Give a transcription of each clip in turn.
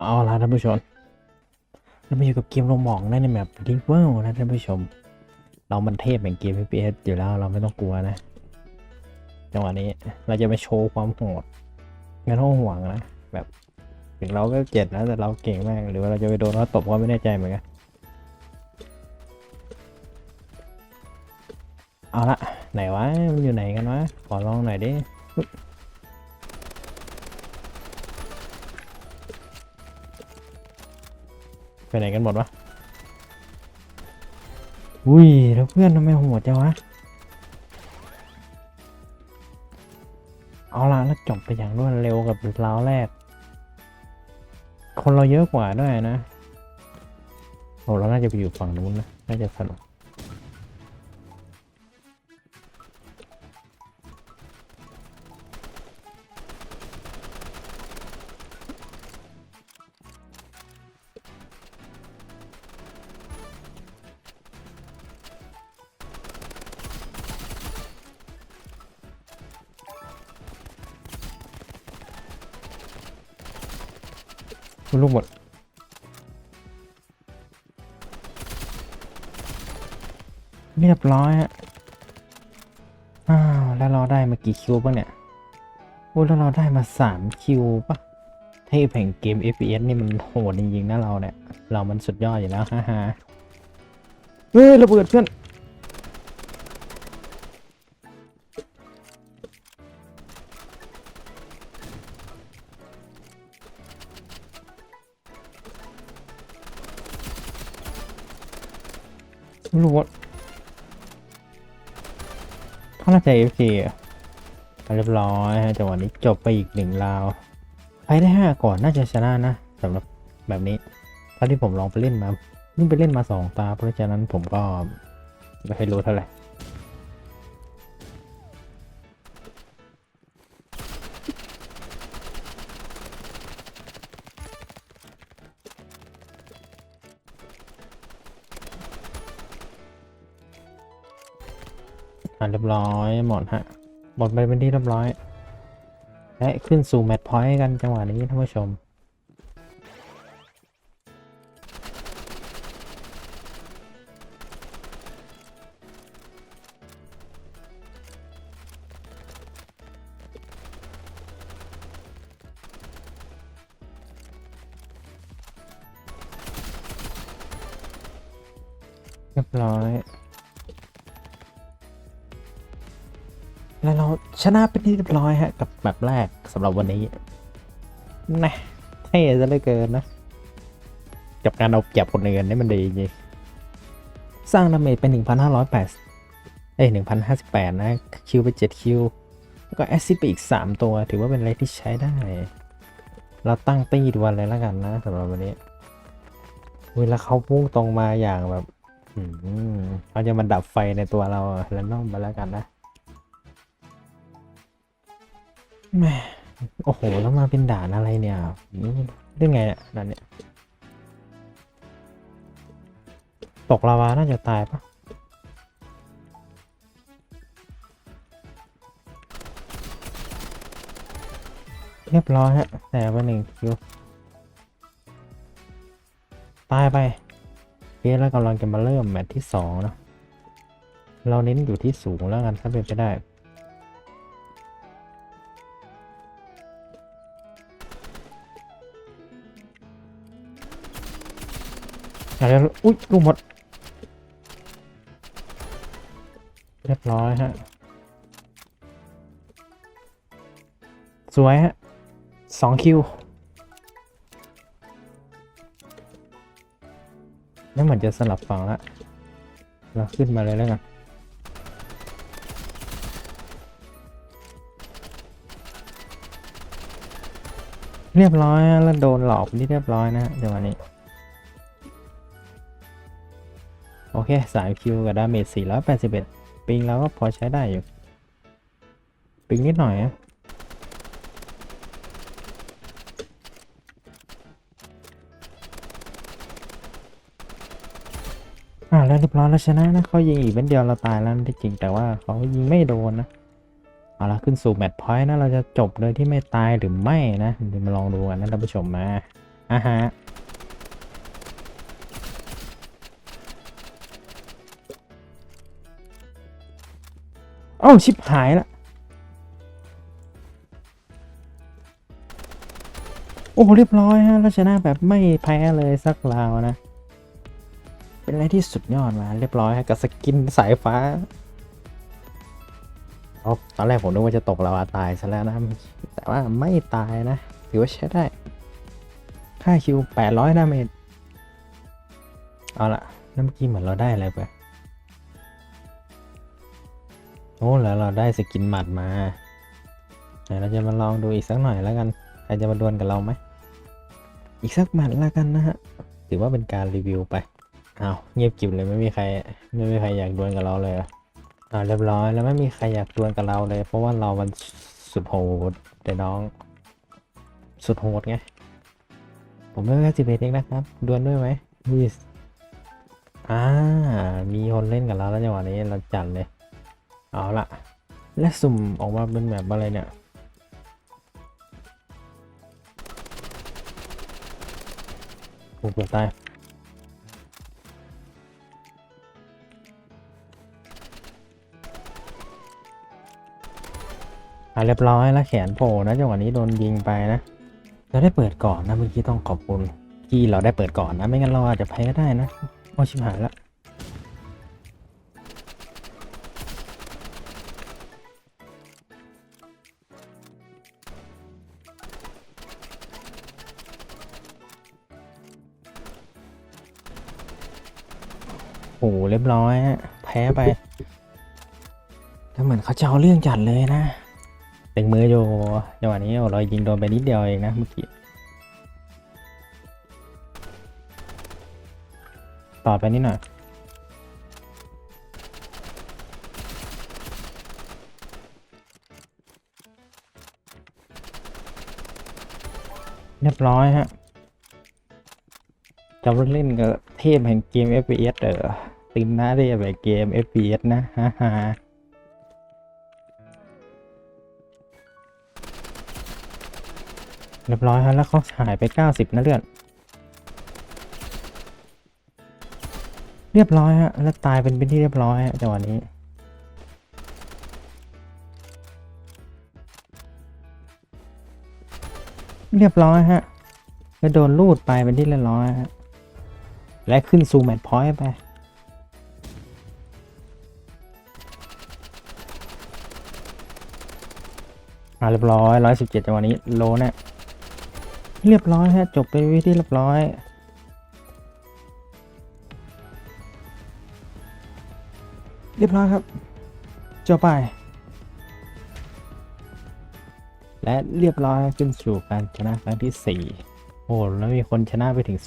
เอาล่ะท่านผู้ชมเรามาอยู่กับเกมโรมองได้ในแมปดิงเวิลนะท่านผู้ชม เรามันเทพแห่งเกม FPS อยู่แล้วเราไม่ต้องกลัวนะ จังหวะนี้เราจะไปโชว์ความโหดไม่ต้องห่วงนะแบบถึงเราก็เจ็ดนะแต่เราเก่งมากหรือว่าเราจะไปโดนเขาตบก็ไม่แน่ใจเหมือนกันเอาละไหนวะมันอยู่ไหนกันวะขอลองหน่อยดิ ไปไหนกันหมดวะ อุ้ย แล้วเพื่อนทำไมโหดจังวะ เอาละแล้วจบไปอย่างรวดเร็วกับราวแรก คนเราเยอะกว่าด้วยนะ โอ้เราน่าจะไปอยู่ฝั่งนู้นนะ น่าจะสนุก ลูกหมด เรียบร้อยฮะอ้าว แล้วเราได้มากี่คิวบ้างเนี่ยโอ้แล้วเราได้มาสามคิวปะเทพแห่งเกม FPS นี่มันโหดจริงๆนะเราเนี่ย เรามันสุดยอดอยู่แล้วฮ่าฮ่าเฮ้ยระเบิดเพื่อน ไม่รู้ว่าเขาน่าจะเอฟซีเรียบร้อยฮะจังหวะนี้จบไปอีกหนึ่งราวไปได้ห้าก่อนน่าจะชนะนะสำหรับแบบนี้ถ้าที่ผมลองไปเล่นมานี่ไปเล่นมาสองตา เพราะฉะนั้นผมก็ไม่ค่อยรู้เท่าไหร่ อ่าเรียบร้อยหมดฮะหมดไปเป็นที่เรียบร้อย และขึ้นสู่แมตช์พอยต์กันจังหวะนี้ท่านผู้ชม เรียบร้อย แล้วเราชนะเป็นที่เรียบร้อยฮะ กับแบบแรกสำหรับวันนี้นะเท่ซะเหลือเกินนะ กับการเอาเปรียบคนอื่นนี่มันดีจริงสร้างดาเมจเป็น 1,508เอ้ย1,058 นะ คิวไป 7 คิว แล้วก็แอสซิดไปอีก 3 ตัว ถือว่าเป็นอะไรที่ใช้ได้ เราตั้งตีดวันเลยแล้วกันนะสำหรับวันนี้เวลาเขาพุ่งตรงมาอย่างแบบอืมเขาจะมาดับไฟในตัวเราแล้วน้องมาแล้วกันนะ แหมโอ้โห แล้วมาเป็นด่านอะไรเนี่ยเรื่องไงเนี่ยด่านเนี่ย ตกลาวา น่าจะตายปะเรียบร้อยฮะ แต่ไปหนึ่งคิว ตายไปเพียแล้วกำลังจะมาเริ่มแมตช์ที่สองนะ เราเน้นอยู่ที่สูงแล้วกันถ้าเป็นไปได้ อะไรอุ๊ยลูกหมด เรียบร้อยฮะ สวยฮะสองคิวแล้วเหมือนจะสลับฝั่งละ เราขึ้นมาเลยแล้วกันเรียบร้อยแล้วโดนหลอกไปที่เรียบร้อยนะเดี๋ยววันนี้ เคสามคิวกับดาเมจ481ปิงเราก็พอใช้ได้อยู่ ปิงนิดหน่อยอะอ่าแล้วเรียบร้อยแล้วชนะนะเขายิงอีกเป็นเดียวเราตายแล้วนะที่จริงแต่ว่าเขายิงไม่โดนนะเอาละขึ้นสู่แมตช์พอยต์นะเราจะจบโดยที่ไม่ตายหรือไม่นะเดี๋ยวมาลองดูกันนะท่านผู้ชมมาอ่าฮะ เอ้าชิบหายละโอ้เรียบร้อยฮะแล้วชนะแบบไม่แพ้เลยสักราวนะ เป็นอะไรที่สุดยอดมาเรียบร้อยฮะกับสกินสายฟ้าอตอนแรกผมนึกว่าจะตกลาวาตายซะแล้วนะ แต่ว่าไม่ตายนะ ถือว่าใช้ได้ ค่าคิว 800ดาเมจเอาละแล้วเมื่อกี้เหมือนเราได้อะไรไป โอ้แล้วเราได้สกินหมัดมาไหนเราจะมาลองดูอีกสักหน่อยแล้วกัน ใครจะมาดวลกับเราไหม อีกสักหมัดแล้วกันนะฮะ ถือว่าเป็นการรีวิวไปเอาเงียบกิบเลยไม่มีใครไม่มีใครอยากดวลกับเราเลยเรออ่าเรียบร้อยแล้วไม่มีใครอยากดวลกับเราเลย เพราะว่าเรามันสุดโหดเดี๋ยน้อง สุดโหดไง ผมไม่แค่สิบเอ็ดเองนะครับ ดวลด้วยไหมมีอ่า มีคนเล่นกับเราแล้วจังหวะนี้เราจัดเลย เอาละและสุ่มออกมาเป็นแบบอะไรเนี่ยโอ้เกือบตายอะเรียบร้อยแล้วแขนโผล่นะจังหวะนี้โดนยิงไปนะ เราได้เปิดก่อนนะเมื่อกี้ต้องขอบคุณที่เราได้เปิดก่อนนะ ไม่งั้นเราอาจจะแพ้ได้นะโอ้ชิบหายละ โอ้เรียบร้อยฮะแพ้ไปแล้วเหมือนเขาจะเอาเรื่องจัดเลยนะเต็งมืออยู่จังหวะนี้เรายิงโดนไปนิดเดียวเองนะเมื่อกี้ต่อไปนิดหน่อยเรียบร้อยฮะ จะเล่นกับเทพแห่งเกม FPS เออตินน้าเทพแห่งเกม FPS นะฮ่าฮ่าเรียบร้อยฮะแล้วเขาหายไป 90 นะเลือดเรียบร้อยฮะแล้วตายเป็นเป็นที่เรียบร้อยจังหวะนี้เรียบร้อยฮะแล้วโดนลูดไปเป็นที่เรียบร้อยฮะ และขึ้นซูแมตพอยต์ไปอ่าเรียบร้อยร้อยสิบเจ็ดจังหวะนี้โลเนี่ยเรียบร้อยฮะจบไปวิธีเรียบร้อยเรียบร้อยครับจบไป และเรียบร้อยขึ้นสู่การชนะครั้งที่ 4 โอ้แล้วมีคนชนะไปถึง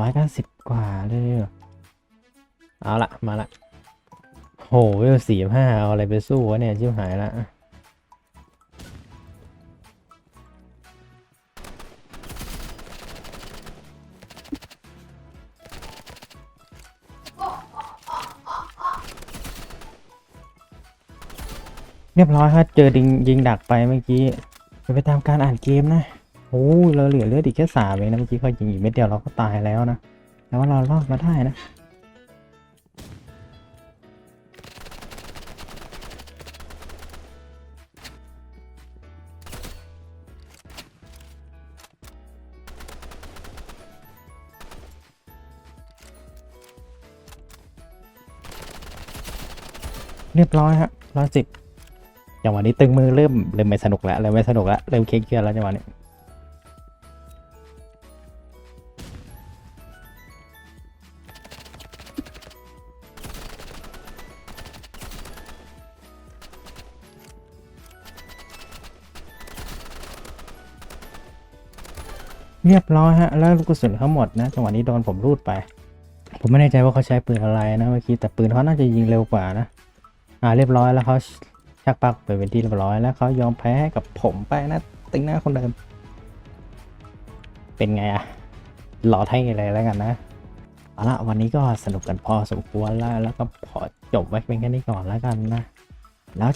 2,690 กว่าเลยเอาละมาละโหเวลสี่ห้าเอาอะไรไปสู้วะเนี่ยชิบหายละเรียบร้อยครับเจอดิงยิงดักไปเมื่อกี้จะไปตามการอ่านเกมนะ อ้เราเหลือเลือดอีกแค่สามเองนะเมื่อกี้เขายิงอีกเม็ดเดียวเราก็ตายแล้วนะแต่ว่าเรารอดมาได้นะเรียบร้อยฮะร้อยสิบจังวะนี้ตึงมือเริ่มเริ่มไม่สนุกแล้วเริ่มไม่สนุกแล้วเริ่มเครียดแล้วจังหวะนี้ เรียบร้อยฮะ แล้วลูกกระสุนเขาหมดนะ จังหวะนี้โดนผมรูดไป ผมไม่แน่ใจว่าเขาใช้ปืนอะไรนะเมื่อกี้แต่ปืนเขาน่าจะยิงเร็วกว่านะ อ่าเรียบร้อยแล้วเขาชักปักไปเป็นที่เรียบร้อยแล้วเขายอมแพ้ให้กับผมไปนะตึงหน้าคนเดิม เป็นไงอะหล่อเท่เลยแล้วกันนะเอาละวันนี้ก็สนุกกันพอสมควรแล้ว แล้วก็ขอจบไว้เป็นแค่นี้ก่อนแล้วกันนะ แล้ว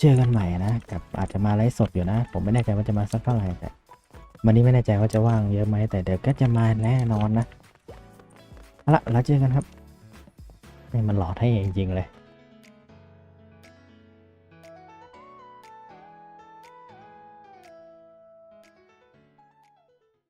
เจอกันใหม่นะกับอาจจะมาไลฟ์สดอยู่นะ ผมไม่แน่ใจว่าจะมาสักเท่าไหร่แต่ วันนี้ไม่แน่ใจว่าจะว่างเยอะไหมแต่เดี๋ยวก็จะมาแน่นอนนะเอาละแล้วเจอกันครับนี่มันหล่อเท่จริงๆเลย